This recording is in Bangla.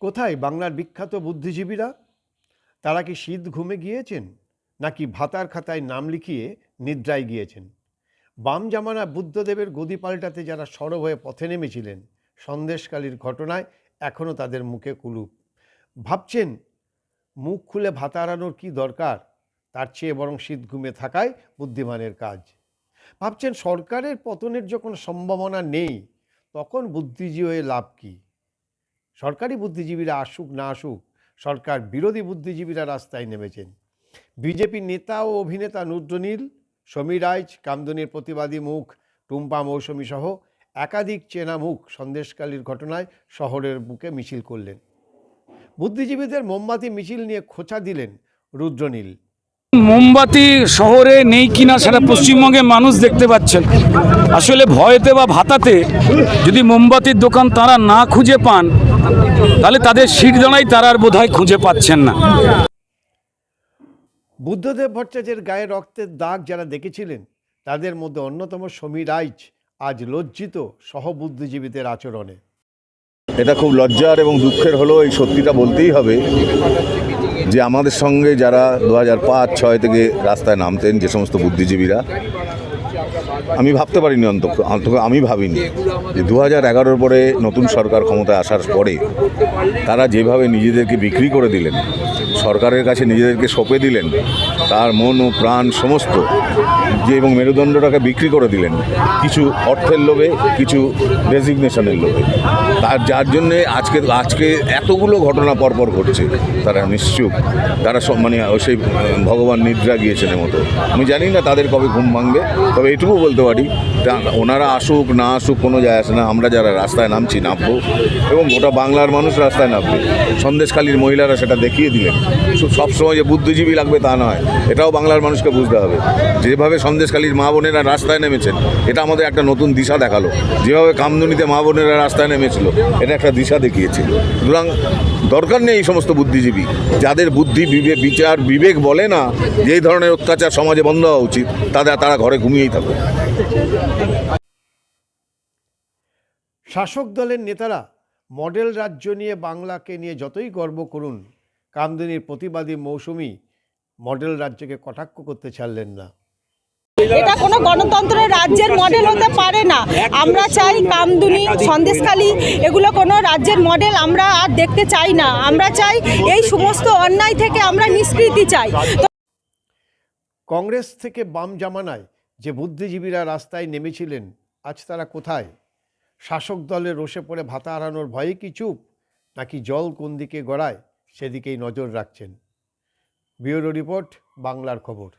কোথায় বাংলার বিখ্যাত বুদ্ধিজীবীরা? তারা কি শীত ঘুমে গিয়েছেন? নাকি ভাতার খাতায় নাম লিখিয়ে নিদ্রায় গিয়েছেন? বাম জামানা বুদ্ধদেবের গদি পাল্টাতে যারা সরব হয়ে পথে নেমেছিলেন, সন্দেশকালীর ঘটনায় এখনও তাদের মুখে কুলুপ ভাবছেন, মুখ খুলে ভাতা হারানোর কী দরকার? তার চেয়ে বরং শীত ঘুমে থাকাই বুদ্ধিমানের কাজ। ভাবছেন, সরকারের পতনের যখন সম্ভাবনা নেই, তখন বুদ্ধিজীবী লাভ কী? সরকারি বুদ্ধিজীবীরা আসুক, না আসুক, সরকার বিরোধী বুদ্ধিজীবীরা রাস্তায় নেমেছেন। বিজেপি নেতা ও অভিনেতা নুদ্রনীল সমীর রাইজ কামদুনির প্রতিবাদী মুখ, টুম্পা মৌসুমী সহ একাধিক চেনা মুখ সন্দেশকালীর ঘটনায় শহরের বুকে মিছিল করলেন। বুদ্ধিজীবীদের মোমবাতি মিছিল নিয়ে খোঁচা দিলেন রুদ্রনীল মোমবাতি শহরে নেই কিনা সেটা পশ্চিমবঙ্গে মানুষ দেখতে পাচ্ছেন। আসলে ভয়েতে বা ভাতাতে যদি মোমবাতির দোকান তারা না খুঁজে পান তাহলে তাদের সিট দাঁড়াই তারা আর বোধহয় খুঁজে পাচ্ছেন না। বুদ্ধদেব ভট্টাচার্যের গায়ে রক্তের দাগ যারা দেখেছিলেন তাদের মধ্যে অন্যতম সমীর রাইজ আজ লজ্জিত সহবুদ্ধিজীবীদের আচরণে। এটা খুব লজ্জার এবং দুঃখের হলো এই সত্যিটা বলতেই হবে। যে আমাদের সঙ্গে যারা দু হাজার পাঁচ ছয় থেকে রাস্তায় নামতেন যে সমস্ত বুদ্ধিজীবীরা আমি ভাবতে পারিনি অন্তত অন্তত আমি ভাবিনি যে দু হাজার এগারোর পরে নতুন সরকার ক্ষমতায় আসার পরে তারা যেভাবে নিজেদেরকে বিক্রি করে দিলেন, সরকারের কাছে নিজেদেরকে সঁপে দিলেন, তার মন ও প্রাণ সমস্ত যে এবং মেরুদণ্ডটাকে বিক্রি করে দিলেন, কিছু অর্থের লোভে, কিছু ডেজিগনেশনের লোভে। তার, যার জন্যে আজকে আজকে এতগুলো ঘটনা পরপর ঘটছে, তারা নিশ্চুপ, তারা মানে সেই ভগবান নিদ্রা গিয়েছেন মতো। আমি জানি না তাদের কবে ঘুম ভাঙবে, তবে এটুকু বলতে পারি ওনারা আসুক, না আসুক, কোনো যায় আসে না। আমরা যারা রাস্তায় নামছি, নামবো। এবং গোটা বাংলার মানুষ রাস্তায় নামবে। সন্দেশখালীর মহিলারা সেটা দেখিয়ে দিলেন। সবসময় যে বুদ্ধিজীবী লাগবে তা নয়। এটাও বাংলার মানুষকে বুঝতে হবে। যেভাবে সন্দেশখালীর মা বোনেরা রাস্তায় নেমেছেন, এটা আমাদের একটা নতুন দিশা দেখাল। যেভাবে কামদুনিতে মা বোনেরা রাস্তায় নেমেছিল, এটা একটা দিশা দেখিয়েছিল। সুতরাং দরকার নেই এই সমস্ত বুদ্ধিজীবী। যাদের বুদ্ধি বিবেক বিচার, বিবেক বলে না যে ধরনের অত্যাচার সমাজে বন্ধ হওয়া উচিত, তাদের তারা ঘরে ঘুমিয়েই থাকুক। শাসক দলের নেতারা মডেল রাজ্য নিয়ে বাংলাকে নিয়ে যতই গর্ব করুন কামদিনীর প্রতিবাদী মৌসুমি মডেল রাজ্যকে কটাক্ষ করতে ছাড়লেন না। এটা কোনো গণতন্ত্রের রাজ্যের মডেল হতে পারে না। আমরা চাই কামদুনি সন্দেশখালী এগুলো কোনো রাজ্যের মডেল আমরা আর দেখতে চাই না। আমরা চাই এই সমস্ত অন্যায় থেকে আমরা নিষ্কৃতি চাই। কংগ্রেস থেকে বাম জামানায় যে বুদ্ধিজীবীরা রাস্তায় নেমেছিলেন, আজ তারা কোথায়? শাসক দলে রোষে পড়ে ভাতা হারানোর ভয়ে কি চুপ, নাকি জল কোন দিকে গড়ায় সেদিকেই নজর রাখছেন? ব্যুরো রিপোর্ট, বাংলার খবর।